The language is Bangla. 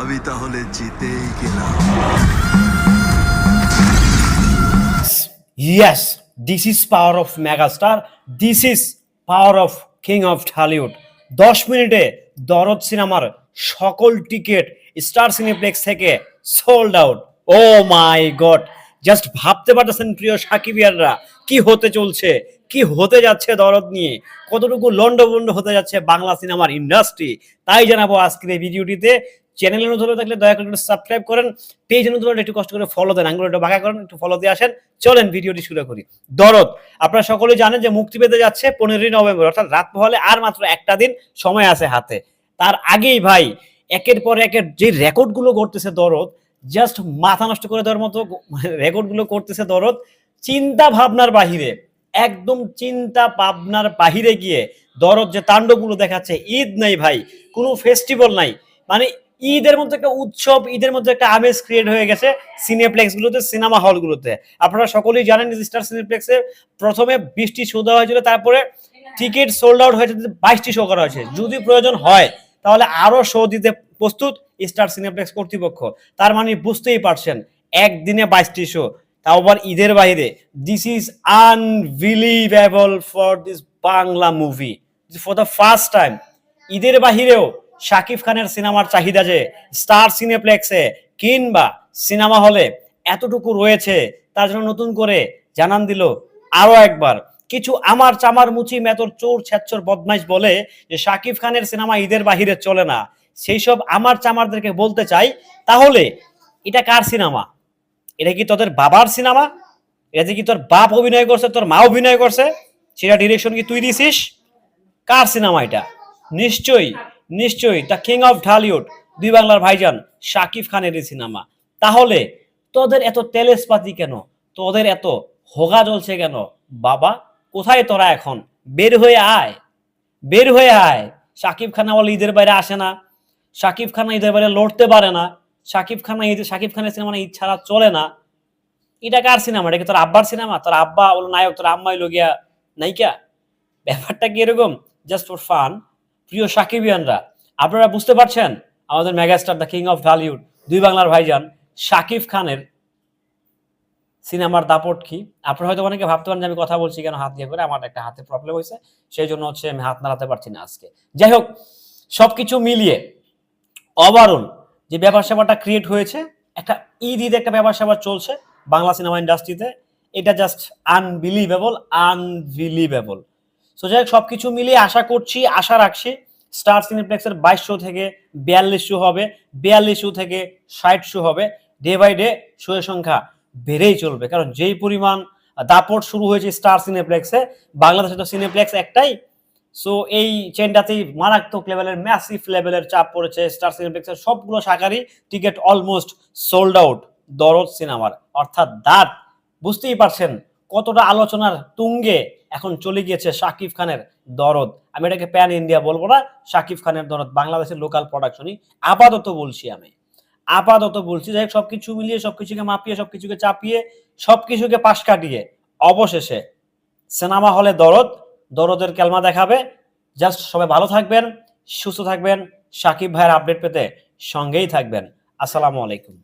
আমি তাহলে জিতেই গেলাম। Yes, this is power of megastar. This is power of king of Hollywood. দশ মিনিটে দরদ সিনেমার সকল টিকিট স্টার সিনেপ্লেক্স থেকে sold out oh my God just ভাবতে পারতেছেন প্রিয় সাকিবিয়াররা কি হতে চলছে? কি হতে যাচ্ছে দরদ নিয়ে? কতটুকু লন্ডভন্ড হতে যাচ্ছে বাংলা সিনেমার ইন্ডাস্ট্রি তাই জানাব আজকের এই ভিডিওটিতে চ্যানেলে নতুন থাকলে দয়া করে একটু সাবস্ক্রাইব করেন পেজ নতুন একটু কষ্ট করে ফলো দেন, আঙ্গুল একটু বাঁকা করেন, একটু ফলো দিয়ে আসেন, চলেন ভিডিওটি শুরু করি। দরদ, আপনারা সকলেই জানেন যে মুক্তি পেতে যাচ্ছে পনেরোই নভেম্বর, অর্থাৎ রাত হলে আর মাত্র একটা দিন সময় আছে হাতে। তার আগেই ভাই, একের পর একের যে রেকর্ডগুলো করতেছে দরদ জাস্ট মাথা নষ্ট করে দেওয়ার মতো রেকর্ডগুলো করতেছে দরদ, চিন্তা ভাবনার বাহিরে, একদম চিন্তা ভাবনার বাহিরে গিয়ে দরদ যে তাণ্ডবগুলো দেখাচ্ছে, ঈদ নাই ভাই, কোনো ফেস্টিভ্যাল নাই। মানে ঈদের মধ্যে একটা উৎসব, ঈদের মধ্যে একটা আমেজ ক্রিয়েট হয়ে গেছে সিনেপ্লেক্স গুলোতে সিনেমা হলগুলোতে আপনারা সকলেই জানেন স্টার সিনেপ্লেক্সে প্রথমে বিশটি শো দেওয়া হয়েছিল, তারপরে টিকিট সোল্ড আউট হয়েছে, বাইশটি শো করা হয়েছে। যদি প্রয়োজন হয়, তাহলে আরও শো দিতে প্রস্তুত স্টার সিনেপ্লেক্স কর্তৃপক্ষ। তার মানে বুঝতেই পারছেন, একদিনে বাইশটি শো তাও আবার ঈদের বাইরে। This is unbelievable for this Bangla movie for the first time ঈদের বাহিরেও শাকিব খানের সিনেমার চাহিদা যে স্টার সিনেপ্লেক্সে কিংবা সিনেমা হলে এতটুকু রয়েছে, তার জন্য নতুন করে জানান দিল আরও একবার। কিছু আমার চামার মুচি মেতর চোর ছেচ্চর বদমাইশ বলে যে শাকিব খানের সিনেমা ঈদের বাহিরে চলে না। সেই সব আমার চামারদেরকে বলতে চাই, তাহলে এটা কার সিনেমা? এটা কি তোদের বাবার সিনেমা? এটা কি তোর বাপ অভিনয় করছে, তোর মা অভিনয় করছে? সেটা ডিরেকশন কি তুই দিছিস? কার সিনেমা এটা? নিশ্চয়ই নিশ্চয়ই, দ্য কিং অফ ঢালিউড, দুই বাংলার ভাইজান শাকিব খানের এই সিনেমা। তাহলে তোদের এত তেলেসপাতি কেন? তোদের এত হোগা জ্বলছে কেন? বাবা, কোথায় তোরা এখন? বের হয়ে আয়। বের হয়ে আয়। শাকিব খান বলে ঈদের বাইরে আসে না। শাকিব খান ঈদের বাইরে লড়তে পারে না। শাকিব খান ঈদ শাকিব খানের সিনেমা ঈদ ছাড়া চলে না। এটা কার সিনেমা? এটা কি তোর আব্বার সিনেমা? তোর আব্বা হলো নায়ক, তোর আম্মাই লগিয়া নায়িকা? ব্যাপারটা কি এরকম? জাস্ট ফর ফান প্রিয় সাকিবিয়ানরা, আপনারা বুঝতে পারছেন আমাদের megastar the king of Dhallywood, দুই বাংলার ভাইজান শাকিব খানের সিনেমার দাপট কি? আপনারা হয়তো অনেকে ভাবতে পারেন যে আমি কথা বলছি কেন হাত দিয়ে করে, আমার একটা হাতে প্রবলেম হয়েছে, সেই জন্য হচ্ছে আমি হাত নাড়াতে পারছি না আজকে। যাই হোক সব কিছু মিলিয়ে অবারণ যে ব্যাপার স্যাপারটা ক্রিয়েট হয়েছে, একটা ঈদ ঈদ একটা ব্যাপার স্যাপার চলছে বাংলা সিনেমা ইন্ডাস্ট্রিতে এটা জাস্ট আনবিলিভেবল আনবিলিভেবল সো যাই হোক, সবকিছু মিলিয়ে আশা করছি, আশা রাখছি স্টার সিনেপ্লেক্সের বাইশ শো থেকে বিয়াল্লিশ শো হবে, বিয়াল্লিশ শো থেকে ষাট শো হবে। ডে বাই ডে শো এর সংখ্যা বেড়েই চলবে। কারণ যেই পরিমাণ দাপট শুরু হয়েছে স্টার সিনেপ্লেক্সে বাংলাদেশে তো সিনেপ্লেক্স একটাই। সো এই চেনটাতেই মারাত্মক লেভেলের ম্যাসিভ লেভেলের চাপ পড়েছে স্টার সিনেপ্লেক্সের সবগুলো শাখারই ticket almost sold out Dorod সিনেমার। অর্থাৎ দাঁত, বুঝতেই পারছেন? কতটা আলোচনার তুঙ্গে এখন চলে গিয়েছে শাকিব খানের দরদ? আমি এটাকে প্যান ইন্ডিয়া বলব না, শাকিব খানের দরদ, বাংলাদেশের লোকাল প্রোডাকশনই আপাতত বলছি আমি। আপাতত বলছি, যাই সবকিছু মিলিয়ে, সবকিছুকে মাপিয়ে, সবকিছুকে চাপিয়ে, সবকিছুকে পাশ কাটিয়ে, অবশেষে সিনেমা হলে দরদ, দরদের ক্যালমা দেখাবে। জাস্ট সবাই ভালো থাকবেন, সুস্থ থাকবেন সাকিব ভাইয়ের আপডেট পেতে সঙ্গেই থাকবেন। আসসালামু আলাইকুম।